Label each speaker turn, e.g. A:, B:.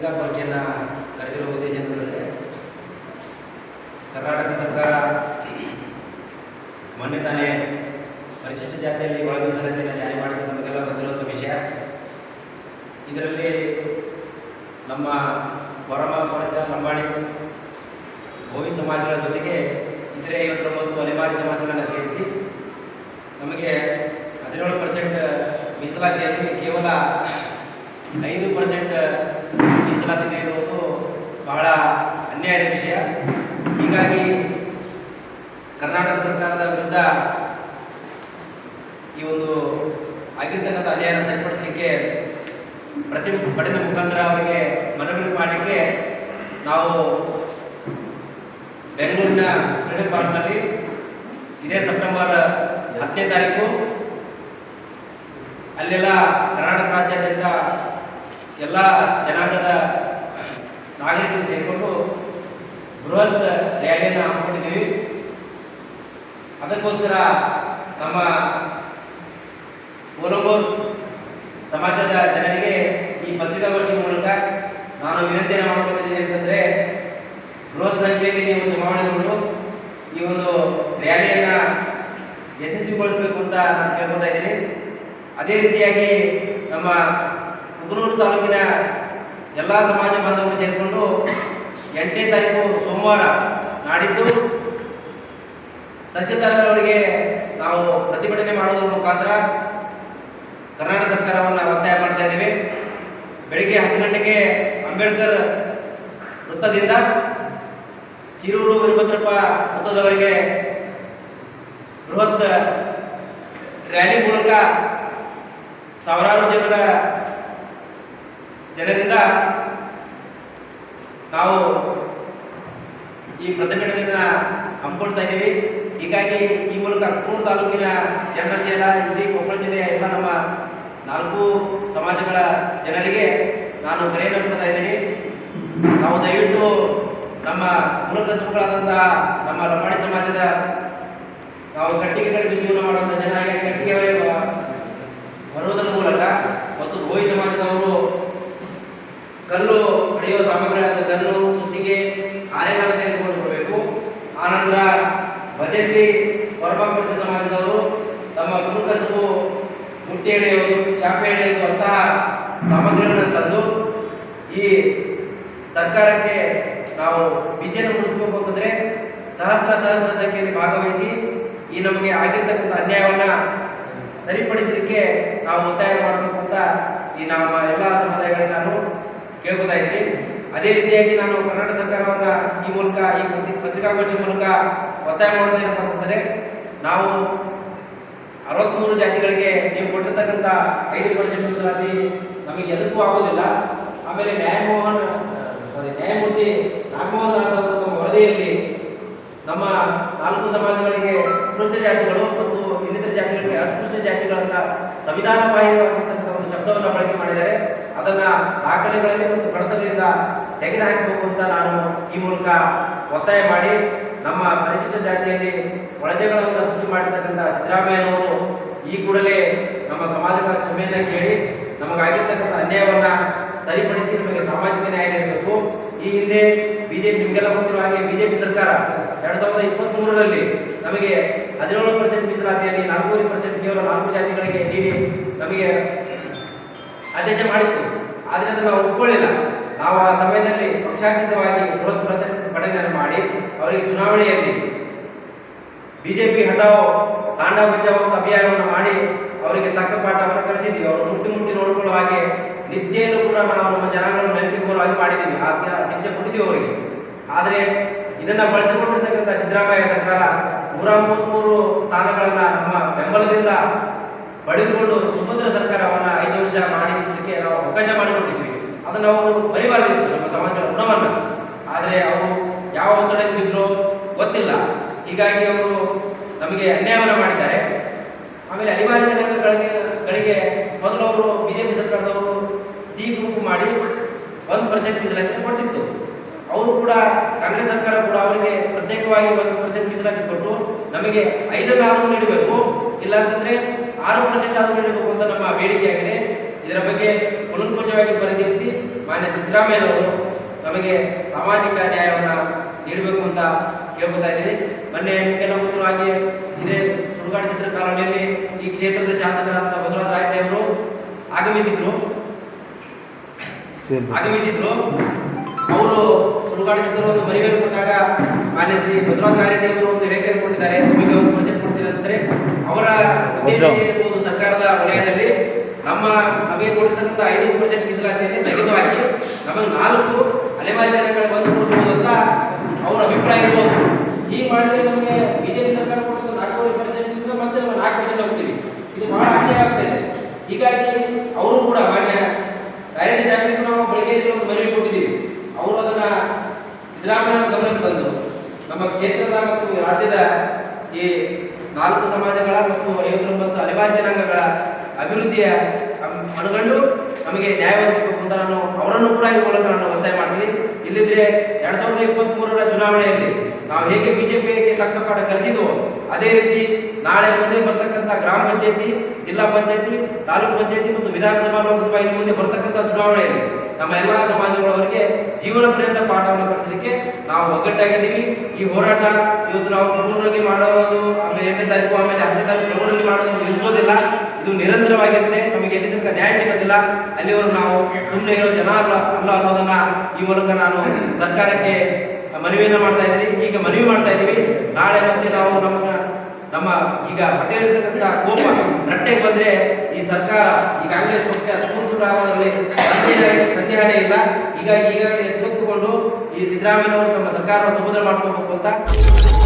A: ಪತ್ರಿಕಾಗೋಷ್ಠಿಯನ್ನು ಕರೆದಿರುವ ಉದ್ದೇಶ ಏನಂದರೆ ಕರ್ನಾಟಕ ಸರ್ಕಾರ ಮೊನ್ನೆ ತಾನೇ ಪರಿಶಿಷ್ಟ ಜಾತಿಯಲ್ಲಿ ಒಳ ಮೀಸಲಾತಿಯನ್ನು ಜಾರಿ ಮಾಡಿದ ನಮಗೆಲ್ಲ ಬಂದಿರುವಂಥ ವಿಷಯ. ಇದರಲ್ಲಿ ನಮ್ಮ ಪರಮ ಕೊರಚ ಲಂಬಾಣಿ, ಭೋವಿ ಸಮಾಜಗಳ ಜೊತೆಗೆ ಇತರೆ ಐವತ್ತೊಂಬತ್ತು ಅಲೆಮಾರಿ ಸಮಾಜಗಳನ್ನು ಸೇರಿಸಿ ನಮಗೆ ಹದಿನೇಳು ಪರ್ಸೆಂಟ್ ಮೀಸಲಾತಿಯಲ್ಲಿ ಕೇವಲ ಐದು ಪರ್ಸೆಂಟ್ ಮೀಸಲಾತಿ ನೀಡುವುದು ಬಹಳ ಅನ್ಯಾಯದ ವಿಷಯ. ಹೀಗಾಗಿ ಕರ್ನಾಟಕ ಸರ್ಕಾರದ ವಿರುದ್ಧ ಈ ಒಂದು ಆಗಿರ್ತಕ್ಕಂಥ ಅನ್ಯಾಯನ ಸರಿಪಡಿಸಲಿಕ್ಕೆ ಪ್ರತಿಭಟನೆ ಮುಖಾಂತರ ಅವರಿಗೆ ಮನವಿ ಮಾಡಲಿಕ್ಕೆ ನಾವು ಬೆಂಗಳೂರಿನ ಫ್ರೀಡಂ ಪಾರ್ಕ್ನಲ್ಲಿ ಇದೇ ಸೆಪ್ಟೆಂಬರ್ ಹತ್ತನೇ ತಾರೀಕು ಅಲ್ಲೆಲ್ಲ ಕರ್ನಾಟಕ ರಾಜ್ಯಾದ್ಯಂತ ಎಲ್ಲ ಜನಾಂಗದ ನಾಗರಿಕರು ಸೇರಿಕೊಂಡು ಬೃಹತ್ ರ್ಯಾಲಿಯನ್ನು ಹಮ್ಮಿಕೊಂಡಿದ್ದೀವಿ ಅದಕ್ಕೋಸ್ಕರ ನಮ್ಮ ಕೊಲಂಬೋಸ್ ಸಮಾಜದ ಜನರಿಗೆ ಈ ಪತ್ರಿಕಾಗೋಷ್ಠಿ ಮೂಲಕ ನಾನು ವಿನಂತಿಯನ್ನು ಮಾಡಿಕೊಂಡಿದ್ದೀನಿ ಅಂತಂದರೆ, ಬೃಹತ್ ಸಂಖ್ಯೆಯಲ್ಲಿ ನೀವು ಚುನಾವಣೆಗೊಂಡು ಈ ಒಂದು ರ್ಯಾಲಿಯನ್ನು ಯಶಸ್ವಿಗೊಳಿಸಬೇಕು ಅಂತ ನಾನು ಕೇಳ್ಕೊತಾ ಇದ್ದೀನಿ. ಅದೇ ರೀತಿಯಾಗಿ ನಮ್ಮ ಕುಕನೂರು ತಾಲೂಕಿನ ಎಲ್ಲ ಸಮಾಜ ಬಾಂಧವರು ಸೇರಿಕೊಂಡು ಎಂಟನೇ ತಾರೀಕು ಸೋಮವಾರ ನಾಡಿದ್ದು ತಹಸೀಲ್ದಾರ್ ಅವರಿಗೆ ನಾವು ಪ್ರತಿಭಟನೆ ಮಾಡುವುದರ ಮುಖಾಂತರ ಕರ್ನಾಟಕ ಸರ್ಕಾರವನ್ನು ಒತ್ತಾಯ ಮಾಡ್ತಾ ಇದ್ದೀವಿ. ಬೆಳಿಗ್ಗೆ ಹತ್ತು ಗಂಟೆಗೆ ಅಂಬೇಡ್ಕರ್ ವೃತ್ತದಿಂದ ಸೀರೂರು ವೀರಭದ್ರಪ್ಪ ವೃತ್ತದವರಿಗೆ ಬೃಹತ್ ರ್ಯಾಲಿ ಮೂಲಕ ಸಾವಿರಾರು ಜನರ ಜನರಿಂದ ನಾವು ಈ ಪ್ರತಿಭಟನೆಯನ್ನು ಹಮ್ಮಿಕೊಳ್ತಾ ಇದ್ದೀವಿ. ಹೀಗಾಗಿ ಈ ಮೂಲಕ ಕೂಡ ತಾಲೂಕಿನ ಜನರ ಚೇಲ, ಇಡೀ ಕೊಪ್ಪಳ ಜಿಲ್ಲೆಯ ಎಲ್ಲ ನಮ್ಮ ನಾಲ್ಕು ಸಮಾಜಗಳ ಜನರಿಗೆ ನಾನು ಕರೆಯನ್ನು ಕೊಡ್ತಾ ಇದ್ದೀನಿ. ನಾವು ದಯವಿಟ್ಟು ನಮ್ಮ ಮೂಲಕಸುಗಳಾದಂತಹ ನಮ್ಮ ಲಂಬಾಣಿ ಸಮಾಜದ ನಾವು ಕಟ್ಟಿಗೆಗಳಿಗೆ ಜೀವನ ಮಾಡುವಂಥ ಜನ ಕಟ್ಟಿಗೆ ಬರುವುದರ ಮೂಲಕ ಮತ್ತು ಗೋಯಿ ಸಮಾಜದವರು ಪರಮಪುರುಷ ಸಮಾಜದವರು ತಮ್ಮ ಕುರುಕಸಬು ಮುಟ್ಟಿ ಎಳೆಯೋದು ಚಾಪೆ ಎಳೆಯೋದು ಅಂತಹ ಸಾಮಗ್ರಿಗಳನ್ನು ತಂದು ಈ ಸರ್ಕಾರಕ್ಕೆ ನಾವು ಬಿಸಿಯನ್ನು ಮುಡಿಸ್ಬೇಕು ಅಂತಂದರೆ ಸಹಸ್ರ ಸಹಸ್ರ ಸಂಖ್ಯೆಯಲ್ಲಿ ಭಾಗವಹಿಸಿ ಈ ನಮಗೆ ಆಗಿರ್ತಕ್ಕಂಥ ಅನ್ಯಾಯವನ್ನು ಸರಿಪಡಿಸಲಿಕ್ಕೆ ನಾವು ಒತ್ತಾಯ ಮಾಡಬೇಕು ಅಂತ ಈ ನಮ್ಮ ಎಲ್ಲ ಸಮುದಾಯಗಳಿಗೆ ನಾನು ಕೇಳ್ಕೊತಾ ಇದ್ದೀನಿ. ಅದೇ ರೀತಿಯಾಗಿ ನಾನು ಕರ್ನಾಟಕ ಸರ್ಕಾರವನ್ನು ಈ ಮೂಲಕ, ಈ ಪತ್ರಿ, ಪತ್ರಿಕಾಗೋಷ್ಠಿ ಮೂಲಕ ಒತ್ತಾಯ ಮಾಡೋದೇನಪ್ಪ ಅಂತಂದರೆ, ನಾವು ಅರವತ್ತ್ಮೂರು ಜಾತಿಗಳಿಗೆ ನೀವು ಕೊಟ್ಟಿರ್ತಕ್ಕಂಥ ಐದು ಪರ್ಸೆಂಟ್ ಮೀಸಲಾತಿ ನಮಗೆ ಎದಕ್ಕೂ ಆಗೋದಿಲ್ಲ. ಆಮೇಲೆ ನ್ಯಾಯಮೋಹನ್ ಸಾರಿ ನ್ಯಾಯಮೂರ್ತಿ ನಾಗಮೋಹನ್ ದಾಸ್ ಅವರು ತಮ್ಮ ವರದಿಯಲ್ಲಿ ನಮ್ಮ ನಾಲ್ಕು ಸಮಾಜಗಳಿಗೆ ಸ್ಪೃಶ್ಯ ಜಾತಿಗಳು ಮತ್ತು ಇನ್ನಿತರ ಜಾತಿಗಳಿಗೆ ಅಸ್ಪೃಶ್ಯ ಜಾತಿಗಳಂತ ಸಂವಿಧಾನ ಬಾಹಿರವಾಗಿರ್ತಕ್ಕಂಥ ಒಂದು ಶಬ್ದವನ್ನು ಬಳಕೆ ಮಾಡಿದ್ದಾರೆ. ಅದನ್ನ ದಾಖಲೆಗಳಲ್ಲಿ ಮತ್ತು ಕಡತಗಳಿಂದ ತೆಗೆದುಹಾಕಬೇಕು ಅಂತ ನಾನು ಈ ಮೂಲಕ ಒತ್ತಾಯ ಮಾಡಿ ನಮ್ಮ ಪರಿಶಿಷ್ಟ ಜಾತಿಯಲ್ಲಿ ಒಳಜೆಗಳನ್ನು ಸೃಷ್ಟಿ ಮಾಡಿರ್ತಕ್ಕಂಥ ಸಿದ್ದರಾಮಯ್ಯನವರು ಈ ಕೂಡಲೇ ನಮ್ಮ ಸಮಾಜದ ಕ್ಷಮೆಯನ್ನು ಕೇಳಿ ನಮಗಾಗಿರ್ತಕ್ಕಂಥ ಅನ್ಯಾಯವನ್ನ ಸರಿಪಡಿಸಿ ನಮಗೆ ಸಾಮಾಜಿಕ ನ್ಯಾಯ ನೀಡಬೇಕು. ಈ ಹಿಂದೆ ಬಿಜೆಪಿ ನಿಮಗೆಲ್ಲ ಗೊತ್ತಿರುವ ಹಾಗೆ ಬಿಜೆಪಿ ಸರ್ಕಾರ ಎರಡು ಸಾವಿರದ ಇಪ್ಪತ್ತ್ ಮೂರರಲ್ಲಿ ನಮಗೆ ಹದಿನೇಳು ಪರ್ಸೆಂಟ್ ಮೀಸಲಾತಿಯಲ್ಲಿ ನಾಲ್ಕೂವರೆ ಪರ್ಸೆಂಟ್ ಕೇವಲ ನಾಲ್ಕು ಜಾತಿಗಳಿಗೆ ನೀಡಿ ನಮಗೆ ಆದೇಶ ಮಾಡಿತ್ತು. ಆದರೆ ಅದನ್ನು ನಾವು ಒಪ್ಕೊಳ್ಳಿಲ್ಲ. ನಾವು ಆ ಸಮಯದಲ್ಲಿ ಪಕ್ಷಾತೀತವಾಗಿ ಬೃಹತ್ ಪ್ರತಿಭಟನೆಯನ್ನು ಮಾಡಿ ಅವರಿಗೆ ಚುನಾವಣೆಯಲ್ಲಿ ಬಿಜೆಪಿ ಹಠಾವೋ ತಾಂಡ ಬಚಾವೋ ಅಭಿಯಾನವನ್ನು ಮಾಡಿ ಅವರಿಗೆ ತಕ್ಕ ಪಾಠವನ್ನು ಕಲಿಸಿದ್ವಿ. ಅವರು ಮುಟ್ಟಿ ಮುಟ್ಟಿ ನೋಡಿಕೊಳ್ಳುವ ಹಾಗೆ ನಿದ್ದೆಯನ್ನು ಕೂಡ ನಾವು ನಮ್ಮ ಜನಾಂಗವನ್ನು ನೆನಪಿಕೊಳ್ಳುವ ಹಾಗೆ ಮಾಡಿದ್ದೀವಿ. ಆ ದಿನ ಶಿಕ್ಷೆ ಕೊಟ್ಟಿದ್ದೀವಿ ಅವರಿಗೆ. ಆದರೆ ಇದನ್ನ ಬಳಸಿಕೊಂಡಿರ್ತಕ್ಕಂಥ ಸಿದ್ದರಾಮಯ್ಯ ಸರ್ಕಾರ ನೂರ ಮೂವತ್ತ್ಮೂರು ಸ್ಥಾನಗಳನ್ನು ನಮ್ಮ ಬೆಂಬಲದಿಂದ ಪಡೆದುಕೊಂಡು ಸುಭದ್ರ ಸರ್ಕಾರವನ್ನು ಐದು ವರ್ಷ ಮಾಡಲಿಕ್ಕೆ ನಾವು ಅವಕಾಶ ಮಾಡಿಕೊಟ್ಟಿದ್ವಿ. ಅದನ್ನು ಅವರು ನಮ್ಮ ಸಮಾಜದ ಋಣವನ್ನು ಆದರೆ ಅವರು ಯಾವ ಒತ್ತಡಕ್ಕೆ ಬಿದ್ದರೂ ಗೊತ್ತಿಲ್ಲ ಹೀಗಾಗಿ ಅವರು ನಮಗೆ ಅನ್ಯಾಯವನ್ನು ಮಾಡಿದ್ದಾರೆ. ಆಮೇಲೆ ಅನಿವಾರ್ಯ ಜನಾಂಗಗಳಿಗೆ ಗಳಿಗೆ ಮೊದಲು ಅವರು ಬಿ ಜೆ ಪಿ ಸರ್ಕಾರದವರು ಸಿ ಗ್ರೂಪ್ ಮಾಡಿ ಒಂದು ಪರ್ಸೆಂಟ್ ಮೀಸಲಾತಿ ಕೊಟ್ಟಿತ್ತು. ಅವರು ಕೂಡ, ಕಾಂಗ್ರೆಸ್ ಸರ್ಕಾರ ಕೂಡ ಅವರಿಗೆ ಪ್ರತ್ಯೇಕವಾಗಿ ಒಂದು ಪರ್ಸೆಂಟ್ ಮೀಸಲಾತಿ ಕೊಟ್ಟು ನಮಗೆ ಐದನ್ನು ಆರು ನೀಡಬೇಕು. ಇಲ್ಲಾಂತಂದರೆ ಆರು ಪರ್ಸೆಂಟ್ ಆದರೂ ನೀಡಬೇಕು ಅಂತ ನಮ್ಮ ಬೇಡಿಕೆಯಾಗಿದೆ ಇದರ ಬಗ್ಗೆ ಕೂಲಂಕುಷವಾಗಿ ಪರಿಶೀಲಿಸಿ ಮಾನ್ಯ ಸಿದ್ದರಾಮಯ್ಯನವರು ನಮಗೆ ಸಾಮಾಜಿಕ ನ್ಯಾಯವನ್ನು ನೀಡಬೇಕು ಅಂತ ಕೇಳ್ಕೊತಾ ಇದ್ದೀನಿ. ಮೊನ್ನೆ ಹಾಗೆ ಇದೇ ಸುಡುಗಾಡು ಚಿತ್ರ ಕಾಲೋನಿಯಲ್ಲಿ ಈ ಕ್ಷೇತ್ರದ ಶಾಸಕರಾದಂಥ ಬಸವರಾಜ ರಾಯಣ್ಣ ಅವರು ಆಗಮಿಸಿದ್ರು. ಆಗಮಿಸಿದ್ರು. ಅವರು ಸುಡುಗಾಡು ಚಿತ್ರ ಒಂದು ಮನವಿಯನ್ನು ಕೊಟ್ಟಾಗ ಮಾನ್ಯ ಶ್ರೀ ಬಸವರಾಜ ರಾಯಣ್ಣ ಅವರು ಒಂದು ಹೇಳಿಕೆಯನ್ನು ಕೊಟ್ಟಿದ್ದಾರೆ. ನಿಮಗೆ ಒಂದು ಪರ್ಸೆಂಟ್ ಕೊಡ್ತೀನಿ ಅಂತಂದ್ರೆ ಅವರ ಉದ್ದೇಶ ಇರ್ಬೋದು ಸರ್ಕಾರದ ವಲಯದಲ್ಲಿ ನಮ್ಮ ನಮಗೆ ಕೊಟ್ಟಿರ್ತಕ್ಕಂಥ ಐದು ಪರ್ಸೆಂಟ್ ಮೀಸಲಾತಿಯಲ್ಲಿ ತೆಗೆದು ಹಾಕಿ ನಮಗೆ ನಾಲ್ಕು ಅಲೆಮಾರಿ ಜನಗಳು ಬಂದು ಕೊಡ್ಬೋದು ಅಂತ ಅವರ ಅಭಿಪ್ರಾಯ ಇರ್ಬೋದು. ಈ ಮಾಡಿದ್ರೆ ನಮಗೆ ಬಿಜೆಪಿ ಸರ್ಕಾರ ಕೊಟ್ಟಿದ್ದ ನಾಲ್ಕೂವರೆ ಪರ್ಸೆಂಟ್ ಮತ್ತೆ ನಾವು ನಾಲ್ಕು ಪರ್ಸೆಂಟ್ ಹೋಗ್ತೀವಿ. ಇದು ಬಹಳ ಅನ್ಯಾಯ ಆಗ್ತಾ ಇದೆ. ಹೀಗಾಗಿ ಅವರು ಕೂಡ ಮಾನ್ಯ ಡೈರೆಕ್ಟ್ ಜಾಮೀನು ನಾವು ಬೆಳಗ್ಗೆ ಒಂದು ಮನವಿ ಕೊಟ್ಟಿದ್ದೀವಿ. ಅವರು ಅದನ್ನ ಸಿದ್ದರಾಮಯ್ಯ ಗಮನಕ್ಕೆ ಬಂದು ನಮ್ಮ ಕ್ಷೇತ್ರದ ಮತ್ತು ರಾಜ್ಯದ ಈ ನಾಲ್ಕು ಸಮಾಜಗಳ ಮತ್ತು ಐವತ್ತೊಂಬತ್ತು ಅನಿವಾರ್ಯ ಜನಾಂಗಗಳ ಅಭಿವೃದ್ಧಿಯ ಮನಗಂಡು ನಮಗೆ ನ್ಯಾಯ ಒದಗಿಸಬೇಕು ಅಂತ ನಾನು ಅವರನ್ನು ಕೂಡ ಈ ಮೂಲಕ ನಾನು ಒತ್ತಾಯ ಮಾಡ್ತೀನಿ. ಇಲ್ಲಿದ್ರೆ ಎರಡ್ ಸಾವಿರದ ಇಪ್ಪತ್ತ್ ಮೂರರ ಚುನಾವಣೆಯಲ್ಲಿ ನಾವು ಹೇಗೆ ಬಿಜೆಪಿಗೆ ತಕ್ಕ ಪಾಠ ಕಲಿಸಿದ್ವೋ, ಅದೇ ರೀತಿ ನಾಳೆ ಮುಂದೆ ಬರ್ತಕ್ಕಂಥ ಗ್ರಾಮ ಪಂಚಾಯತಿ, ಜಿಲ್ಲಾ ಪಂಚಾಯತಿ, ತಾಲೂಕು ಪಂಚಾಯತಿ ಮತ್ತು ವಿಧಾನಸಭಾ ಲೋಕಸಭಾ ಇನ್ನು ಮುಂದೆ ಬರ್ತಕ್ಕಂಥ ಚುನಾವಣೆಯಲ್ಲಿ ನಮ್ಮ ಎಲ್ಲ ಸಮಾಜಗಳವರಿಗೆ ಜೀವನ ಪರ್ಯಂತ ಪಾಠವನ್ನು ಕಲಿಸಲಿಕ್ಕೆ ನಾವು ಒಗ್ಗಟ್ಟಾಗಿದ್ದೀವಿ. ಈ ಹೋರಾಟ ಇವತ್ತು ನಾವು ಮೂರರಲ್ಲಿ ಮಾಡೋದು ಆಮೇಲೆ ಎಂಟನೇ ತಾರೀಕು, ಆಮೇಲೆ ಹತ್ತನೇ ತಾರೀಕು ಮೂರರಲ್ಲಿ ಮಾಡೋದು ನಿಲ್ಲಿಸೋದಿಲ್ಲ. ಇದು ನಿರಂತರವಾಗಿರುತ್ತೆ. ನಮಗೆ ಎಲ್ಲಿ ತನಕ ನ್ಯಾಯ ಸಿಗೋದಿಲ್ಲ. ಅಲ್ಲಿವರೆಗೂ ನಾವು ಸುಮ್ಮನೆ ಇರೋ ಜನ ಅಲ್ಲ ಅಲ್ಲ ಅನ್ನೋದನ್ನ ಈ ಮೂಲಕ ನಾನು ಸರ್ಕಾರಕ್ಕೆ ಮನವಿಯನ್ನು ಮಾಡ್ತಾ ಇದ್ದೀನಿ. ಈಗ ಮನವಿ ಮಾಡ್ತಾ ಇದ್ದೀವಿ. ನಾಳೆ ಮತ್ತೆ ನಾವು ನಮ್ಮ ನಮ್ಮ ಈಗ ಹೊಟ್ಟೆಯಲ್ಲಿರ್ತಕ್ಕಂಥ ಕೋಪ, ರಟ್ಟೆಗೆ ಬಂದ್ರೆ ಈ ಸರ್ಕಾರ ಈ ಕಾಂಗ್ರೆಸ್ ಪಕ್ಷ ಚೂರ್ಚೂರಾಗೋದ್ರಲ್ಲಿ ಸಂದೇಹ ಸಂದೇಹನೇ ಇಲ್ಲ. ಹೀಗಾಗಿ ಈಗಾಗಲೇ ಎಚ್ಚೆತ್ತುಕೊಂಡು ಈ ಸಿದ್ದರಾಮಯ್ಯನವರು ತಮ್ಮ ಸರ್ಕಾರವನ್ನು ಸುಭದ್ರ ಮಾಡ್ಕೋಬೇಕು ಅಂತ.